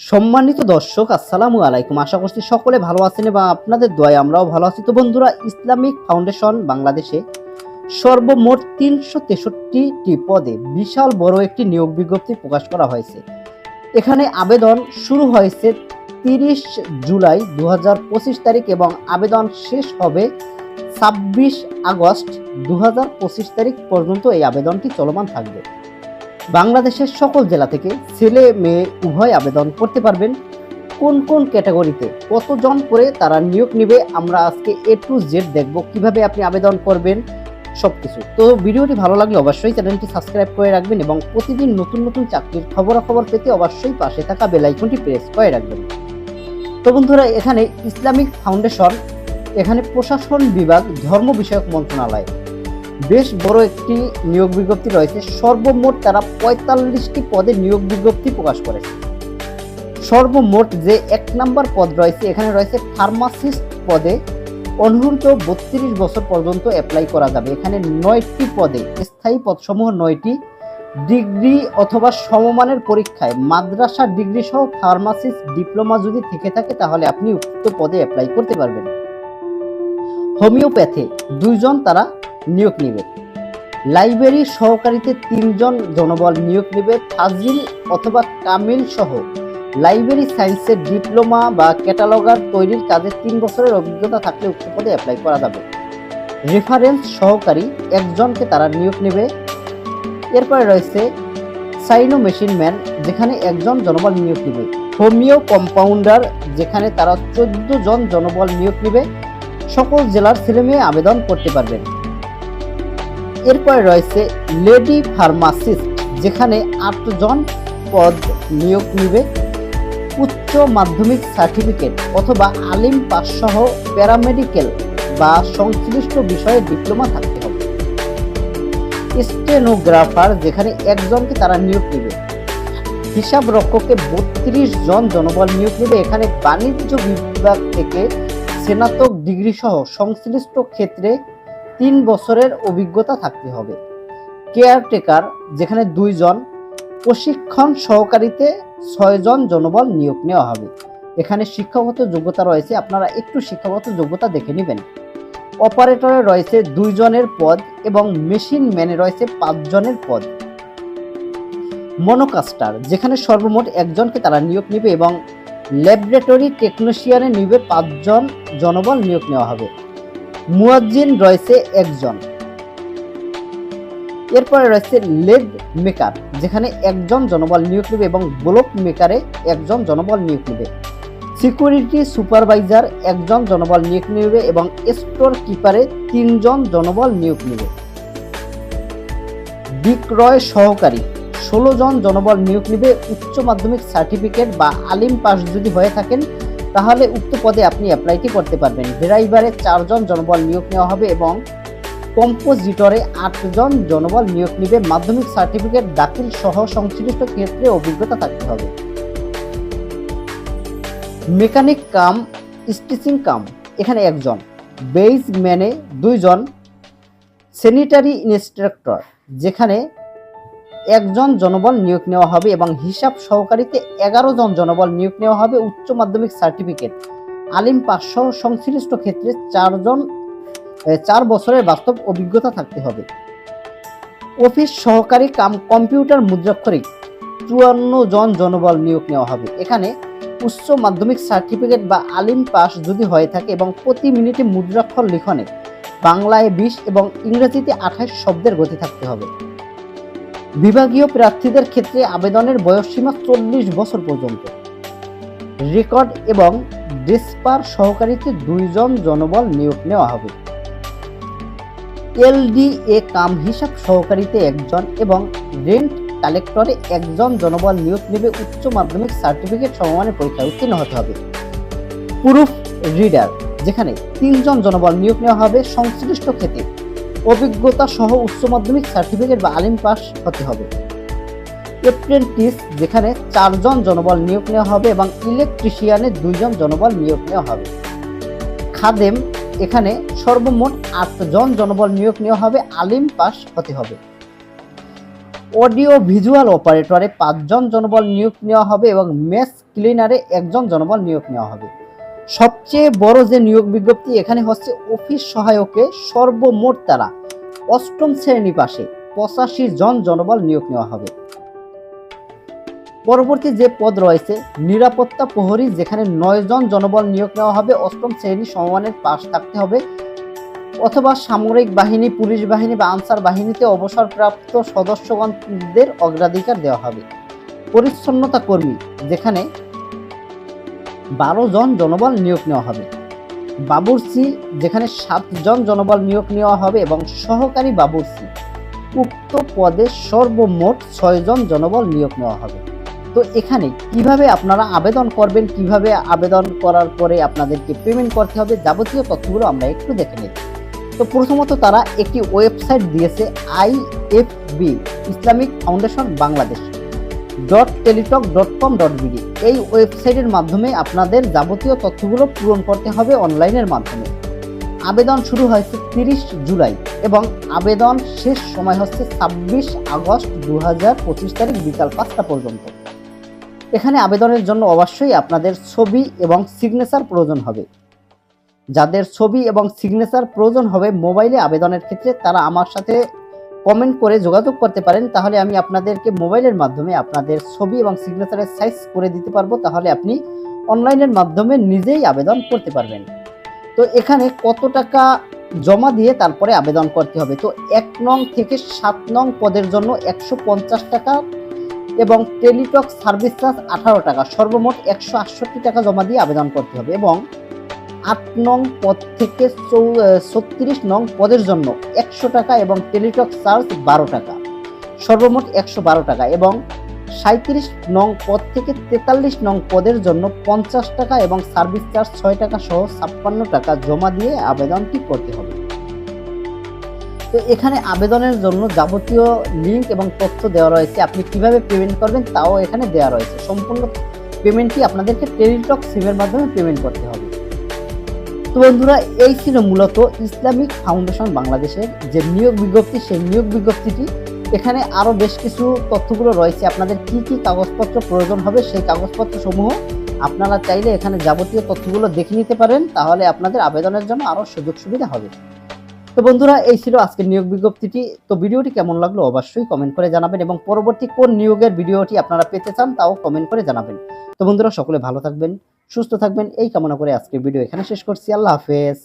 সম্মানিত দর্শক, আসসালামু আলাইকুম। আশা করছি সকলে ভালো আছেন এবং আপনাদের দোয়ায় আমরাও ভালো আছি। তো বন্ধুরা, ইসলামিক ফাউন্ডেশন বাংলাদেশে সর্বমোট তিনশো তেষট্টিটি পদে বিশাল বড় একটি নিয়োগ বিজ্ঞপ্তি প্রকাশ করা হয়েছে। এখানে আবেদন শুরু হয়েছে তিরিশ জুলাই দু হাজার পঁচিশ তারিখ এবং আবেদন শেষ হবে ছাব্বিশ আগস্ট দু হাজার পঁচিশ তারিখ পর্যন্ত এই আবেদনটি চলমান থাকবে। বাংলাদেশের সকল জেলা থেকে ছেলে, মেয়ে, উভয় আবেদন করতে পারবেন। কোন কোন ক্যাটাগরিতে কতজন করে তারা নিয়োগ নেবে, আমরা আজকে এ টু জেড দেখব কীভাবে আপনি আবেদন করবেন সব কিছু তো ভিডিওটি ভালো লাগলে অবশ্যই চ্যানেলটি সাবস্ক্রাইব করে রাখবেন এবং প্রতিদিন নতুন নতুন চাকরির খবরাখবর পেতে অবশ্যই পাশে থাকা বেল আইকনটি প্রেস করে রাখবেন। তো বন্ধুরা, এখানে ইসলামিক ফাউন্ডেশন, এখানে প্রশাসন বিভাগ, ধর্ম বিষয়ক মন্ত্রণালয়। বেশ বড় একটি নিয়োগ বিজ্ঞপ্তি রয়েছে। সর্বমোট তারা পঁয়তাল্লিশটি পদে নিয়োগ বিজ্ঞপ্তি প্রকাশ করেছে। সর্বমোট যে এক নাম্বার পদ রয়েছে, এখানে রয়েছে ফার্মাসিস্ট পদে অনূর্ধ্ব বত্রিশ বছর পর্যন্ত অ্যাপ্লাই করা যাবে। এখানে নয়টি পদে, স্থায়ী পদসমূহ নয়টি, ডিগ্রি অথবা সমমানের পরীক্ষায় মাদ্রাসা ডিগ্রি সহ ফার্মাসিস্ট ডিপ্লোমা যদি থেকে থাকে, তাহলে আপনি উক্ত পদে অ্যাপ্লাই করতে পারবেন। হোমিওপ্যাথে দুইজন তারা নিয়োগ নেবে। লাইব্রেরি সহকারীতে তিনজন জনবল নিয়োগ নেবে ফাজিল অথবা কামিল সহ। লাইব্রেরি সায়েন্সের ডিপ্লোমা বা ক্যাটালগার তৈরির কাজে তিন বছরের অভিজ্ঞতা থাকলে উক্ত পদে অ্যাপ্লাই করা যাবে। রেফারেন্স সহকারী একজনকে তারা নিয়োগ নেবে। এরপরে রয়েছে সাইনো মেশিন ম্যান, যেখানে একজন জনবল নিয়োগ নেবে। হোমিও কম্পাউন্ডার, যেখানে তারা চোদ্দ জন জনবল নিয়োগ নেবে। সকল জেলার ছেলেমেয়ে আবেদন করতে পারবেন। এরপরে রয়েছে লেডি ফার্মাসিস্ট, যেখানে আটজন পদ নিয়োগ নিবে, উচ্চ মাধ্যমিক সার্টিফিকেট অথবা আলিম পাস সহ প্যারামেডিক্যাল বা সংশ্লিষ্ট বিষয়ে ডিপ্লোমা থাকতে হবে। স্টেনোগ্রাফার, যেখানে একজনকে তারা নিয়োগ নেবে। হিসাব রক্ষকে বত্রিশ জন জনবল নিয়োগ নেবে। এখানে বাণিজ্য বিভাগ থেকে স্নাতক ডিগ্রি সহ সংশ্লিষ্ট ক্ষেত্রে তিন বছরের অভিজ্ঞতা থাকতে হবে। কেয়ারটেকার, যেখানে দুইজন প্রশিক্ষণ সহকারীতে ছয়জন জনবল নিয়োগ নেওয়া হবে। এখানে শিক্ষাগত যোগ্যতা রয়েছে, আপনারা একটু শিক্ষাগত যোগ্যতা দেখে নেবেন। অপারেটরে রয়েছে দুইজনের পদ এবং মেশিন ম্যানে রয়েছে পাঁচজনের পদ। মনোকাস্টার, যেখানে সর্বমোট একজনকে তারা নিয়োগ নেবে এবং ল্যাবরেটরি টেকনিশিয়ানে নিবে পাঁচজন জনবল নিয়োগ নেওয়া হবে। মুয়াজ্জিন রয়েছে একজন। এরপরে রয়েছে লেগ মেকার, যেখানে একজন জনবল নিয়োগ নেবে এবং ব্লক মেকারে একজন জনবল নিয়োগ নেবে। সিকিউরিটি সুপারভাইজার একজন জনবল নিয়োগ নেবে এবং স্টোর কিপারে তিনজন জনবল নিয়োগ নেবে। বিক্রয় সহকারী, ষোলো জন জনবল নিয়োগ নেবে, উচ্চ মাধ্যমিক সার্টিফিকেট বা আলিম পাস যদি হয়ে থাকেন তাহলে উক্ত পদে আপনি অ্যাপ্লাইটি করতে পারবেন। ড্রাইভারে চারজন জনবল নিয়োগ নেওয়া হবে এবং কম্পোজিটরে আটজন জনবল নিয়োগ নিবে। মাধ্যমিক সার্টিফিকেট দাখিল সহ সংশ্লিষ্ট ক্ষেত্রে অভিজ্ঞতা থাকতে হবে। মেকানিক কাম স্টিচিং কাম, এখানে একজন। বেইজ ম্যানে দুইজন। স্যানিটারি ইনস্ট্রাক্টর যেখানে একজন জনবল নিয়োগ নেওয়া হবে এবং হিসাব সহকারীতে এগারো জন জনবল নিয়োগ নেওয়া হবে উচ্চ মাধ্যমিক সার্টিফিকেট। আলিম সহ সংশ্লিষ্ট ক্ষেত্রে চারজন চার বছরের বাস্তব অভিজ্ঞতা থাকতে হবে। অফিস সহকারী কাম কম্পিউটার মুদ্রাক্ষরিক, চুয়ান্ন জন জনবল নিয়োগ নেওয়া হবে। এখানে উচ্চ মাধ্যমিক সার্টিফিকেট বা আলিম পাস যদি হয়ে থাকে এবং প্রতি মিনিটে মুদ্রাক্ষর লিখনে বাংলায় বিশ এবং ইংরেজিতে আঠাশ শব্দের গতি থাকতে হবে। বিভাগীয় প্রার্থীদের ক্ষেত্রে আবেদনের বয়সসীমা চল্লিশ বছর পর্যন্ত। রেকর্ড এবং ডেসপার সহকারীতে দুইজন জনবল নিয়োগ নেওয়া হবে। এলডিএ কাম হিসাব সহকারীতে একজন এবং রেন্ট কালেক্টরে একজন জনবল নিয়োগ নেবে উচ্চ মাধ্যমিক সার্টিফিকেট সমমানের পরীক্ষায় উত্তীর্ণ হতে হবে। প্রুফ রিডার, যেখানে তিনজন জনবল নিয়োগ নেওয়া হবে সংশ্লিষ্ট ক্ষেত্রে। অভিজ্ঞতা সহ উচ্চ মাধ্যমিক সার্টিফিকেট বা আলিম পাস হতে হবে। এপ্রেন্টিস যেখানে চারজন জনবল নিয়োগ নেওয়া হবে এবং ইলেকট্রিশিয়ানে দুইজন জনবল নিয়োগ নেওয়া হবে। খাদেম এখানে সর্বমোট আটজন জনবল নিয়োগ নেওয়া হবে, আলিম পাস হতে হবে। অডিও ভিজুয়াল অপারেটরে পাঁচজন জনবল নিয়োগ নেওয়া হবে এবং মেস ক্লিনারে একজন জনবল নিয়োগ নেওয়া হবে। সবচেয়ে বড় যে নিয়োগ বিজ্ঞপ্তি এখানে হচ্ছে অফিস সহায়কে সর্বমোট তারা অষ্টম শ্রেণি পাশে পঁচাশি জন জনবল নিয়োগ নেওয়া হবে। পরবর্তী যে পদ রয়েছে, নিরাপত্তা প্রহরী, যেখানে নয় জন জনবল নিয়োগ নেওয়া হবে, অষ্টম শ্রেণি সমমানের পাশ থাকতে হবে। অথবা সামরিক বাহিনী, পুলিশ বাহিনী বা আনসার বাহিনীতে অবসরপ্রাপ্ত সদস্যগণদের অগ্রাধিকার দেওয়া হবে। পরিচ্ছন্নতা কর্মী, যেখানে বারো জন জনবল নিয়োগ নেওয়া হবে। বাবুর্চি, যেখানে সাতজন জনবল নিয়োগ নেওয়া হবে এবং সহকারী বাবুর্চি, উক্ত পদে সর্বমোট ছয়জন জনবল নিয়োগ নেওয়া হবে। তো এখানে কীভাবে আপনারা আবেদন করবেন, কীভাবে আবেদন করার পরে আপনাদেরকে পেমেন্ট করতে হবে, যাবতীয় তথ্যগুলো আমরা একটু দেখে নিই তো প্রথমত তারা একটি ওয়েবসাইট দিয়েছে IFB Islamic Foundation Bangladesh. Dot Teletalk dot com dot BD এই ওয়েবসাইটের মাধ্যমে আপনাদের যাবতীয় তথ্যগুলো পূরণ করতে হবে অনলাইনের মাধ্যমে। আবেদন শুরু হয়েছে তিরিশ জুলাই এবং আবেদন শেষ সময় হচ্ছে ছাব্বিশ আগস্ট দু পঁচিশ তারিখ বিকাল পাঁচটা পর্যন্ত। এখানে আবেদনের জন্য অবশ্যই আপনাদের ছবি এবং সিগনেচার প্রয়োজন হবে। যাদের ছবি এবং সিগনেচার প্রয়োজন হবে মোবাইলে আবেদনের ক্ষেত্রে তারা আমার সাথে কমেন্ট করে যোগাযোগ করতে পারেন, তাহলে আমি আপনাদেরকে মোবাইলের মাধ্যমে আপনাদের ছবি এবং সিগনেচারের সাইজ করে দিতে পারব, তাহলে আপনি অনলাইনের মাধ্যমে নিজেই আবেদন করতে পারবেন। তো এখানে কত টাকা জমা দিয়ে তারপরে আবেদন করতে হবে? তো এক নং থেকে সাত নং পদের জন্য একশো পঞ্চাশ টাকা এবং টেলিটক সার্ভিস চার্জ আঠারো টাকা। সর্বমোট একশো আটষট্টি টাকা জমা দিয়ে আবেদন করতে হবে এবং আট নং পদ থেকে চৌ ছত্রিশ নং পদের জন্য একশো টাকা এবং টেলিটক চার্জ বারো টাকা। সর্বমোট একশো বারো টাকা এবং সাঁত্রিশ নং পদ থেকে তেতাল্লিশ নং পদের জন্য পঞ্চাশ টাকা এবং সার্ভিস চার্জ ছয় টাকা সহ ছাপ্পান্ন টাকা জমা দিয়ে আবেদনটি করতে হবে। তো এখানে আবেদনের জন্য যাবতীয় লিঙ্ক এবং তথ্য দেওয়া রয়েছে। আপনি কীভাবে পেমেন্ট করবেন তাও এখানে দেওয়া রয়েছে। সম্পূর্ণ পেমেন্টটি আপনাদেরকে টেলিটক সিমের মাধ্যমে পেমেন্ট করতে হবে। তো বন্ধুরা, এই ছিল মূলত ইসলামিক ফাউন্ডেশন বাংলাদেশের যে নিয়োগ বিজ্ঞপ্তি, সেই নিয়োগ বিজ্ঞপ্তিটি। এখানে আরও বেশ কিছু তথ্যগুলো রয়েছে। আপনাদের কি কি কাগজপত্র প্রয়োজন হবে সেই কাগজপত্র সমূহ আপনারা চাইলে এখানে যাবতীয় তথ্যগুলো দেখে নিতে পারেন, তাহলে আপনাদের আবেদনের জন্য আরও সুযোগ সুবিধা হবে। তো বন্ধুরা, এই ছিল আজকের নিয়োগ বিজ্ঞপ্তিটি। তো ভিডিওটি কেমন লাগল অবশ্যই কমেন্ট করে জানাবেন এবং পরবর্তী কোন নিয়োগের ভিডিওটি আপনারা পেতে চান তাও কমেন্ট করে জানাবেন। তো বন্ধুরা, সকলে ভালো থাকবেন। সুস্থ থাকবেন এই কামনা করে আজকের ভিডিও এখানে শেষ করছি। আল্লাহ হাফেজ।